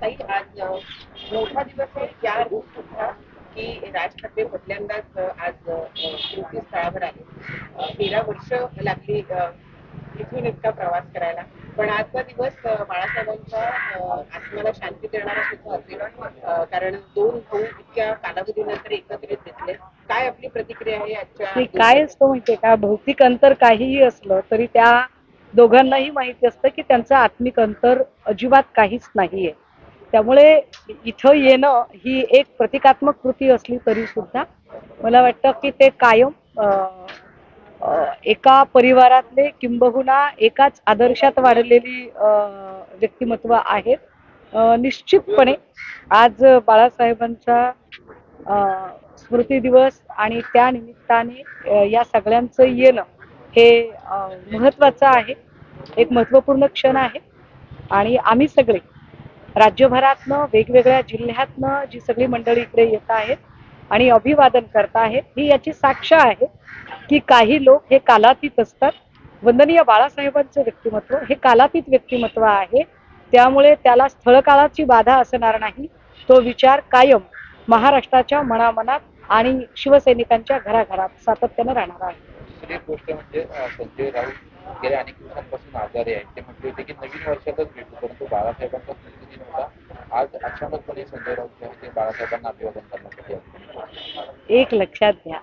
ताई आज मोठा दिवस आहे. या सुद्धा की राज ठाकरे पहिल्यांदाच आज अ, स्मृतीस्थळावर आले. तेरा वर्ष लागली इथून इतका प्रवास करायला. पण आजचा दिवस बाळासाहेबांच्या आत्म्याला शांती देणारा सुद्धा असेल. कारण दोन भाऊ इतक्या कालावधीनंतर एकत्रित दिसले. काय आपली प्रतिक्रिया आहे आजच्या काय असतं माहितीये का? भौतिक अंतर काहीही असलं तरी त्या दोघांनाही माहिती असतं की त्यांचं आत्मिक अंतर अजिबात काहीच नाहीये. त्यामुळे इथं येणं ही एक प्रतिकात्मक कृती असली तरी सुद्धा मला वाटतं की ते कायम एका परिवारातले किंबहुना एकाच आदर्शात वाढलेली व्यक्तिमत्व आहेत. निश्चितपणे आज बाळासाहेबांचा स्मृती दिवस आणि त्या निमित्ताने या सगळ्यांचं येणं हे महत्वाचं आहे. एक महत्त्वपूर्ण क्षण आहे. आणि आम्ही सगळे राज्यभरातनं वेगवेगळ्या जिल्ह्यातनं जी सगळी मंडळी इकडे येत आहेत आणि अभिवादन करत आहेत ही याची साक्ष आहे की काही लोक हे कालातीत असतात. वंदनीय बाळासाहेबांचं व्यक्तिमत्व हे कालातीत व्यक्तिमत्व आहे. त्यामुळे त्याला स्थळकाळाची बाधा असणार नाही. तो विचार कायम महाराष्ट्राच्या मनामनात आणि शिवसैनिकांच्या घराघरात सातत्यानं राहणार आहे. एक गोष्ट म्हणजे संजय राऊत गेल्या अनेक दिवसांपासून आजारी आहेत. ते म्हटले होते की नवीन वर्षातच भेटू परंतु बाळासाहेबांचा आज अचानकपणे संजय राऊत ते बाळासाहेबांना अभिवादन करण्यासाठी एक लक्षात घ्या.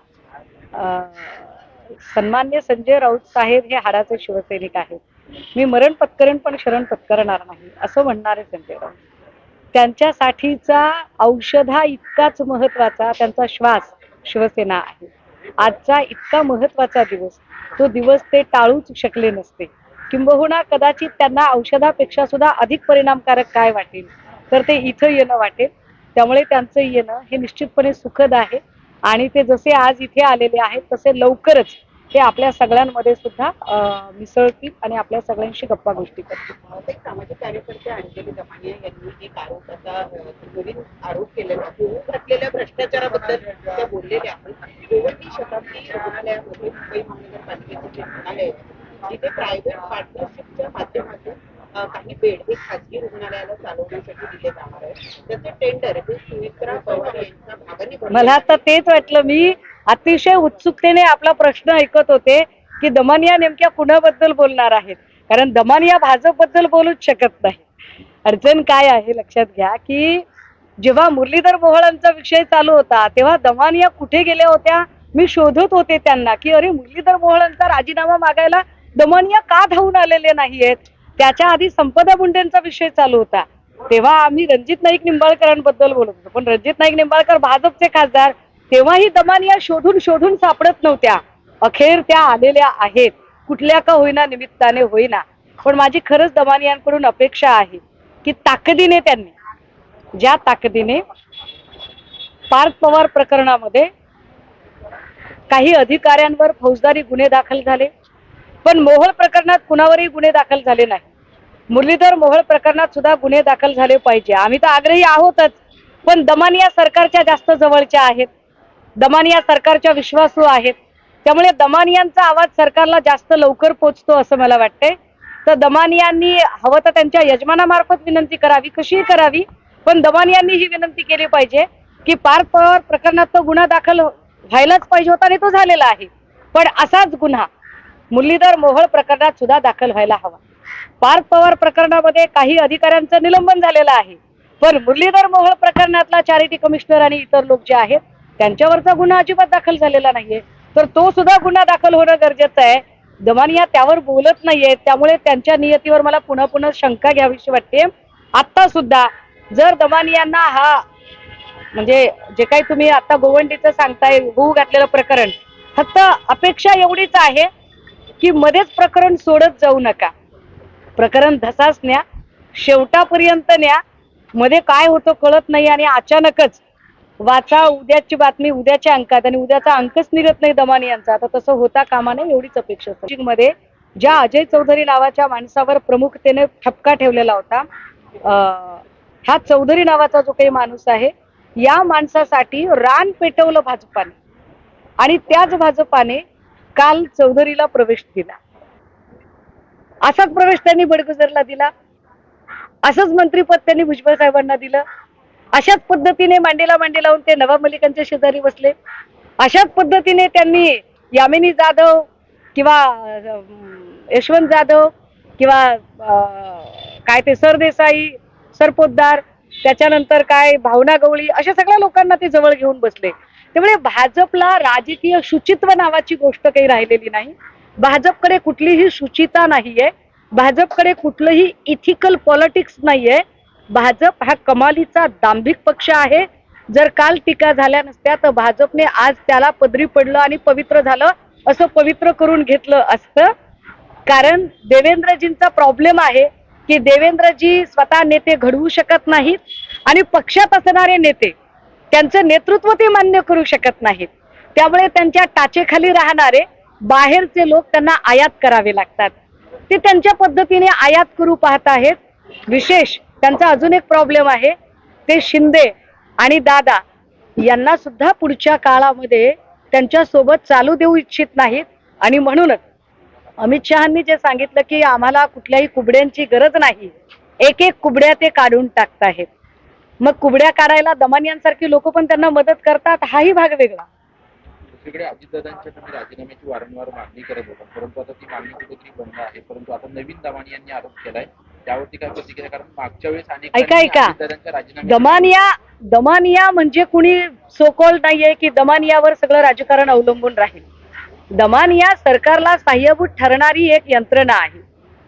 सन्मान्य संजय राऊत साहेब हे हाडाचे शिवसैनिक आहेत. मी मरण पत्करेन पण शरण पत्करणार नाही असं म्हणणारे संजय राऊत. त्यांच्यासाठीचा औषधा इतकाच महत्त्वाचा त्यांचा श्वास शिवसेना आहे. आजचा इतका महत्त्वाचा दिवस तो दिवस ते टाळूच शकले नसते. किंबहुना कदाचित त्यांना औषधापेक्षा सुद्धा अधिक परिणामकारक काय वाटेल? तर ते इथं येणं वाटेल. त्यामुळे त्यांचं येणं हे निश्चितपणे सुखद आहे. आणि ते जसे आज इथे आलेले आहेत तसे लवकरच ते आपल्या सगळ्यांमध्ये सुद्धा मिसळतील आणि आपल्या सगळ्यांशी गप्पा गोष्टी करतील. सामाजिक कार्यकर्ते अंजली दमानिया यांनी एक आरोप आता नवीन आरोप केलेला होऊ घातलेल्या भ्रष्टाचाराबद्दल त्या बोललेल्या आहेत. शताब्दी रुग्णालयामध्ये मुंबई महानगरपालिकेचे जे रुग्णालय आहे, प्रायव्हेट पार्टनरशिपच्या माध्यमातून काही बेड हे खासगी रुग्णालयाला चालवण्यासाठी दिले जाणार आहे त्याचे टेंडर हे सुमित्रा पवार यांच्या भागाने मला आता तेच वाटलं मी अतिशय उत्सुकतेने आपला प्रश्न ऐकत होते की दमानिया नेमक्या कुणाबद्दल बोलणार आहेत? कारण दमानिया भाजपबद्दल बोलूच शकत नाही. अडचण काय आहे लक्षात घ्या की जेव्हा मुरलीधर मोहळांचा विषय चालू होता तेव्हा दमानिया कुठे गेल्या होत्या? मी शोधत होते त्यांना की अरे मुरलीधर मोहळांचा राजीनामा मागायला दमानिया का धावून आलेले नाहीयेत? त्याच्या आधी संपदा मुंडेंचा विषय चालू होता. तेव्हा आम्ही रणजित नाईक निंबाळकरांबद्दल बोलत होतो. पण रणजित नाईक निंबाळकर भाजपचे खासदार तेव्हाही दमानिया शोधून शोधून सापडत नव्हत्या. अखेर त्या आलेल्या आहेत. कुठल्या का होईना निमित्ताने होईना. पण माझी खरंच दमानियांकडून अपेक्षा आहे की ताकदीने त्यांनी ज्या ताकदीने पार्थ पवार प्रकरणामध्ये काही अधिकाऱ्यांवर फौजदारी गुन्हे दाखल झाले. पण मोहोळ प्रकरणात कुणावरही गुन्हे दाखल झाले नाही. मुरलीधर मोहोळ प्रकरणात सुद्धा गुन्हे दाखल झाले पाहिजे. आम्ही तर आग्रही आहोतच पण दमानिया सरकारच्या जास्त जवळच्या आहेत. दमानिया सरकारच्या विश्वासू आहेत. त्यामुळे दमानियांचा आवाज सरकारला जास्त लवकर पोचतो असं मला वाटतंय. तर दमानियांनी हवं तर त्यांच्या यजमानामार्फत विनंती करावी कशीही करावी पण दमानियांनी ही विनंती केली पाहिजे की पार पवार प्रकरणात तो गुन्हा दाखल व्हायलाच पाहिजे होता आणि तो झालेला आहे. पण असाच गुन्हा मुरलीधर मोहोळ प्रकरणात सुद्धा दाखल व्हायला हवा. पार्थ पवार प्रकरणामध्ये काही अधिकाऱ्यांचं निलंबन झालेलं आहे. पण मुरलीधर मोहोळ प्रकरणातला चॅरिटी कमिशनर आणि इतर लोक जे आहेत त्यांच्यावरचा गुन्हा अजिबात दाखल झालेला नाहीये. तर तो सुद्धा गुन्हा दाखल होणं गरजेचं आहे. दमानिया त्यावर बोलत नाहीये. त्यामुळे त्यांच्या नियतीवर मला पुन्हा पुन्हा शंका घ्यावीशी वाटते. आता सुद्धा जर दमानियांना हा म्हणजे जे काही तुम्ही आता गोवंडीचं सांगताय होऊ घातलेलं प्रकरण फक्त अपेक्षा एवढीच आहे की मध्येच प्रकरण सोडत जाऊ नका. प्रकरण धसास न्या शेवटापर्यंत न्या. मध्ये काय होतं कळत नाही आणि अचानकच वाचा उद्याची बातमी उद्याच्या अंकात आणि उद्याचा अंकच निघत नाही दमानी यांचा. आता तसं होता कामा नये एवढीच अपेक्षा असते. मध्ये ज्या अजय चौधरी नावाच्या माणसावर प्रमुखतेने ठपका ठेवलेला होता हा चौधरी नावाचा जो काही माणूस आहे या माणसासाठी रान पेटवलं भाजपाने. आणि त्याच भाजपाने काल चौधरीला प्रवेश दिला. असाच प्रवेश त्यांनी बडगुजरला दिला. असंच मंत्रीपद त्यांनी भुजबळ साहेबांना दिलं. अशाच पद्धतीने मांडीला मांडी लावून ते नवाब मलिकांच्या शेजारी बसले. अशाच पद्धतीने त्यांनी यामिनी जाधव किंवा यशवंत जाधव किंवा अं, काय ते सरदेसाई सरपोतदार त्याच्यानंतर काय भावना गवळी अशा सगळ्या लोकांना ते जवळ घेऊन बसले. त्यामुळे भाजपला राजकीय शुचित्व नावाची गोष्ट काही राहिलेली नाही. भाजपकडे कुठलीही शुचिता नाहीये. भाजपकडे कुठलंही इथिकल पॉलिटिक्स नाहीये. भाजप हा कमालीचा दांभिक पक्ष आहे. जर काल टीका झाल्या नसत्या तर भाजपने आज त्याला पदरी पडलं आणि पवित्र झालं असं पवित्र करून घेतलं असतं. कारण देवेंद्रजींचा प्रॉब्लेम आहे की देवेंद्रजी स्वतः नेते घडवू शकत नाहीत आणि पक्षात असणारे नेते त्यांचं नेतृत्व ते मान्य करू शकत नाहीत. त्यामुळे त्यांच्या टाचेखाली राहणारे बाहेरचे लोक त्यांना आयात करावे लागतात. ते त्यांच्या पद्धतीने आयात करू पाहत आहेत. विशेष त्यांचा अजून एक प्रॉब्लेम आहे. ते शिंदे आणि दादा यांना सुद्धा पुढच्या काळामध्ये त्यांच्यासोबत चालू देऊ इच्छित नाहीत. आणि म्हणूनच अमित शहानी जे सांगितलं की आम्हाला कुठल्याही कुबड्यांची गरज नाही. एक एक कुबड्या ते काढून टाकत आहेत. मग कुबड्या काढायला दमानियांसारखी लोक पण त्यांना मदत करतात हाही भाग वेगळा. दुसरीकडे अजितदादांच्या तुम्ही राजीनाम्याची वारंवार मागणी करत होता परंतु आता ती मागणी कुठेतरी बंद आहे परंतु आता नवीन दमानी यांनी आरोप केलाय त्यावरती काय प्रतिक्रिया? कारण मागच्या वेळेस अनेक ऐका, ऐका. दमानिया दमानिया म्हणजे कुणी सोकॉल नाहीये की दमानियावर सगळं राजकारण अवलंबून राहील. दमानिया सरकारला सहाय्यभूत ठरणारी एक यंत्रणा आहे.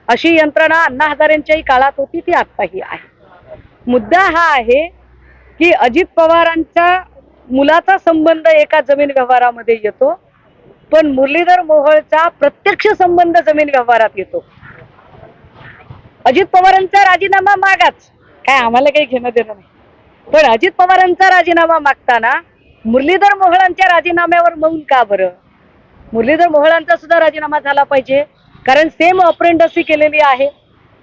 अशी यंत्रणा अण्णा हजारेंच्याही काळात होती ती आत्ताही आहे. मुद्दा हा आहे की अजित पवारांचा मुलाचा संबंध एका जमीन व्यवहारामध्ये येतो पण मुरलीधर मोहोळचा प्रत्यक्ष संबंध जमीन व्यवहारात येतो. अजित पवारांचा राजीनामा मागाच. काय आम्हाला काही घेणं देणं नाही. पण अजित पवारांचा राजीनामा मागताना मुरलीधर मोहळांच्या राजीनाम्यावर मौन का बरं? मुरलीधर मोहळांचा सुद्धा राजीनामा झाला पाहिजे कारण सेम ऑपरेंडसी केलेली आहे.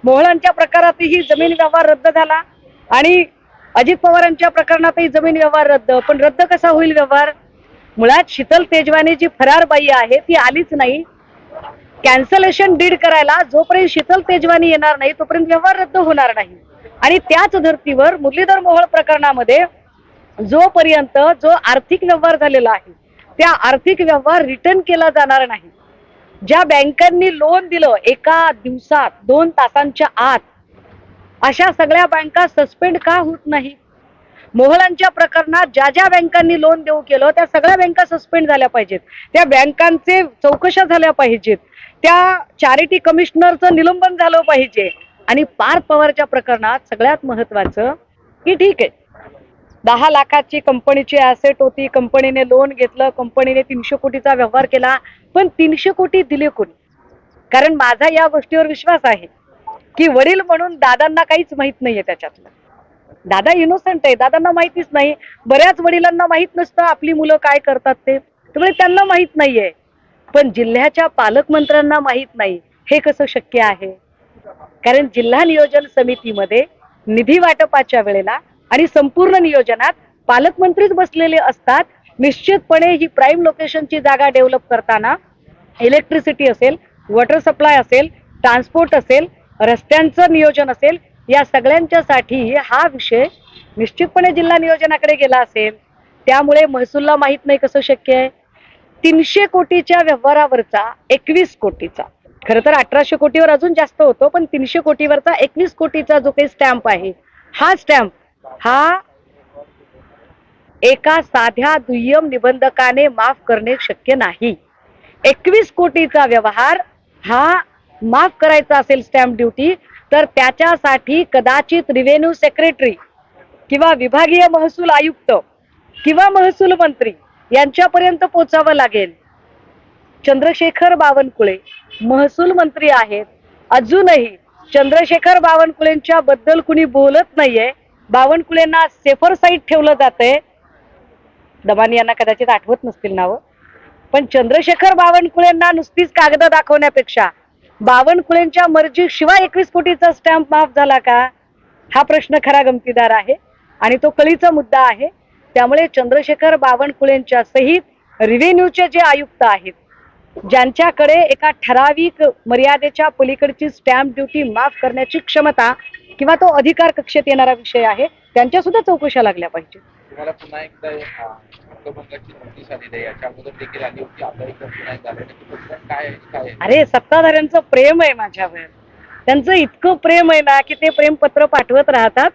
मोहळांच्या प्रकारातही जमीन व्यवहार रद्द झाला. आणि अजित पवारांच्या प्रकरणातही जमीन व्यवहार रद्द. पण रद्द कसा होईल व्यवहार? मुळात शीतल तेजवानी जी फरार बाई आहे ती आलीच नाही. कॅन्सलेशन डीड करायला जोपर्यंत शीतल तेजवानी येणार नाही तोपर्यंत व्यवहार रद्द होणार नाही. आणि त्याच धर्तीवर मुरलीधर मोहोळ प्रकरणामध्ये जोपर्यंत जो आर्थिक व्यवहार झालेला आहे त्या आर्थिक व्यवहार रिटर्न केला जाणार नाही. ज्या बँकांनी लोन दिलं एका दिवसात दोन तासांच्या आत अशा सगळ्या बँका सस्पेंड का होत नाही? मोहलांच्या प्रकरणात ज्या ज्या बँकांनी लोन देऊ केलं त्या सगळ्या बँका सस्पेंड झाल्या पाहिजेत. त्या बँकांचे चौकशा झाल्या पाहिजेत. त्या चॅरिटी कमिशनरचं निलंबन झालं पाहिजे. आणि पार पवारच्या प्रकरणात सगळ्यात महत्वाचं की ठीक आहे. दहा लाखाची कंपनीची ॲसेट होती कंपनीने लोन घेतलं कंपनीने तीनशे कोटीचा व्यवहार केला पण तीनशे कोटी दिले कोणी? कारण माझा या गोष्टीवर विश्वास आहे. की वडील म्हणून दादांना काहीच माहीत नाहीये त्याच्यातलं. दादा इनोसंट आहे दादांना माहितीच नाही. बऱ्याच वडिलांना माहीत नसतं आपली मुलं काय करतात ते. त्यामुळे त्यांना माहीत नाहीये. पण जिल्ह्याच्या पालकमंत्र्यांना माहीत नाही. हे कसं शक्य आहे? कारण जिल्हा नियोजन समितीमध्ये निधी वाटपाच्या वेळेला आणि संपूर्ण नियोजनात पालकमंत्रीच बसलेले असतात. निश्चितपणे ही प्राईम लोकेशनची जागा डेव्हलप करताना इलेक्ट्रिसिटी असेल वॉटर सप्लाय असेल ट्रान्सपोर्ट असेल रस्त्यांचं नियोजन असेल या सगळ्यांच्यासाठी हा विषय निश्चितपणे जिल्हा नियोजनाकडे गेला असेल. त्यामुळे महसूलला माहीत नाही कसं शक्य आहे. तीनशे कोटीच्या व्यवहारावरचा एकवीस कोटीचा. खरं तर अठराशे कोटीवर अजून जास्त होतो पण तीनशे कोटीवरचा एकवीस कोटीचा जो काही स्टॅम्प आहे हा स्टॅम्प हा एका साध्या दुय्यम निबंधकाने माफ करणे शक्य नाही. एकवीस कोटीचा व्यवहार हा माफ करायचा असेल स्टॅम्प ड्युटी तर त्याच्यासाठी कदाचित रिव्हेन्यू सेक्रेटरी किंवा विभागीय महसूल आयुक्त किंवा महसूल मंत्री यांच्यापर्यंत पोचावं लागेल. चंद्रशेखर बावनकुळे महसूल मंत्री आहेत. अजूनही चंद्रशेखर बावनकुळेंच्या बद्दल कुणी बोलत नाहीये. बावनकुळेंना सेफर साईड ठेवलं जातंय. दमानी यांना कदाचित आठवत नसतील नावं. पण चंद्रशेखर बावनकुळेंना नुसतीच कागद दाखवण्यापेक्षा बावनकुळेंच्या मर्जी शिवाय एकवीस कोटीचा स्टॅम्प माफ झाला का? हा प्रश्न खरा गमतीदार आहे. आणि तो कळीचा मुद्दा आहे. त्यामुळे चंद्रशेखर बावनकुळेंच्या सहित रिव्हेन्यूचे जे आयुक्त आहेत ज्यांच्याकडे एका ठराविक मर्यादेच्या पलीकडची स्टॅम्प ड्युटी माफ करण्याची क्षमता किंवा तो अधिकार कक्षेत येणारा विषय आहे त्यांच्या सुद्धा चौकशा लागल्या पाहिजेत. तुम्हाला पुन्हा एकदा अं, नोटीस आलेली आहे याच्या अगोदर देखील आली होती. आता एकदा पुन्हा एकदा आली. काय आहे? काय आहे? अरे सत्ताधाऱ्यांचं प्रेम आहे माझ्यावर. त्यांचं इतकं प्रेम आहे ना की ते प्रेम पत्र पाठवत राहतात.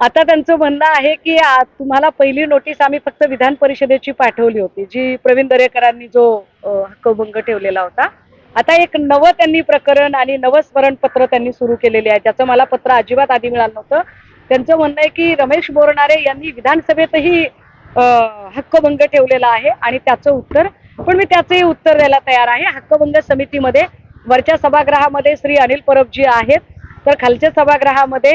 आता त्यांचं म्हणणं आहे की आ, तुम्हाला पहिली नोटीस आम्ही फक्त विधान परिषदेची पाठवली होती जी प्रवीण दरेकरांनी जो अ, हक्कभंग ठेवलेला होता. आता एक नवं त्यांनी प्रकरण आणि नवं स्मरणपत्र त्यांनी सुरू केलेले आहे. त्याचं मला पत्र अजिबात आधी मिळालं नव्हतं. त्यांचं म्हणणं आहे की रमेश बोरणारे यांनी विधानसभेतही हक्कभंग ठेवलेला आहे आणि त्याचं उत्तर पण मी त्याचंही उत्तर द्यायला तयार आहे. हक्कभंग समितीमध्ये वरच्या सभागृहामध्ये श्री अनिल परबजी आहेत. तर खालच्या सभागृहामध्ये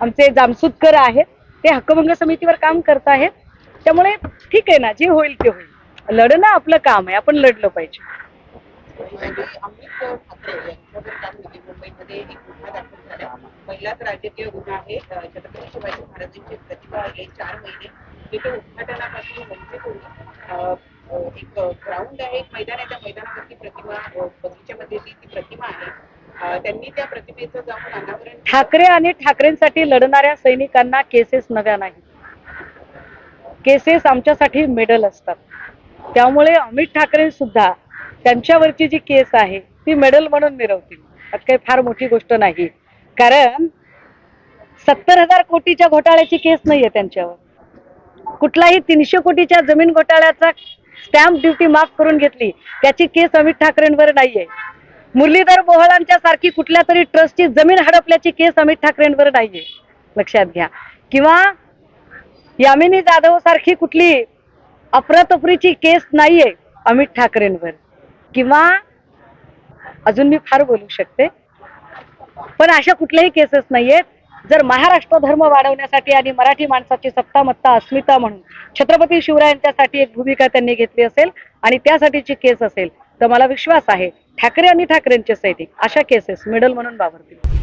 आमचे जामसुदकर आहेत. ते हक्कभंग समितीवर काम करत आहेत. त्यामुळे ठीक आहे ना जे होईल ते होईल. लढणं आपलं काम आहे आपण लढलं पाहिजे. महिला अमित ठाकरे यांच्यावर काल नवी मुंबईमध्ये एक गुन्हा दाखल झाला. पहिलाच राजकीय गुन्हा आहे. छत्रपती शिवाजी महाराजांची प्रतिमा आहे. चार महिने तिथे उद्घाटनापासून वंचित होऊन एक ग्राउंड आहे एक मैदान आहे. त्या मैदानावरती प्रतिमा बगीच्यामध्ये ती ती प्रतिमा आहे त्यांनी त्या प्रतिमेचं जाऊन अनावरण ठाकरे आणि ठाकरेंसाठी लढणाऱ्या सैनिकांना केसेस नव्या नाही केसेस आमच्यासाठी मेडल असतात. त्यामुळे अमित ठाकरे सुद्धा त्यांच्यावरची जी केस आहे ती मेडल म्हणून मिरवतील. आज काही फार मोठी गोष्ट नाही. कारण सत्तर हजार कोटीच्या घोटाळ्याची केस नाहीये त्यांच्यावर. कुठलाही तीनशे कोटीच्या जमीन घोटाळ्याचा स्टॅम्प ड्युटी माफ करून घेतली त्याची केस अमित ठाकरेंवर नाहीये. मुरलीधर बोहळांच्या सारखी कुठल्या तरी ट्रस्टची जमीन हडपल्याची केस अमित ठाकरेंवर नाहीये. लक्षात घ्या. किंवा यामिनी जाधव सारखी कुठली अफरातफरीची केस नाहीये अमित ठाकरेंवर. किंवा अजून मी फार बोलू शकते. पण अशा कुठल्याही केसेस नाहीयेत. जर महाराष्ट्र धर्म वाढवण्यासाठी आणि मराठी माणसाची सत्ता मत्ता अस्मिता म्हणून छत्रपती शिवरायांच्यासाठी एक भूमिका त्यांनी घेतली असेल आणि त्यासाठीची केस असेल तर मला विश्वास आहे ठाकरे आणि ठाकरेंचे सैनिक अशा केसेस मिडल म्हणून वावरतील.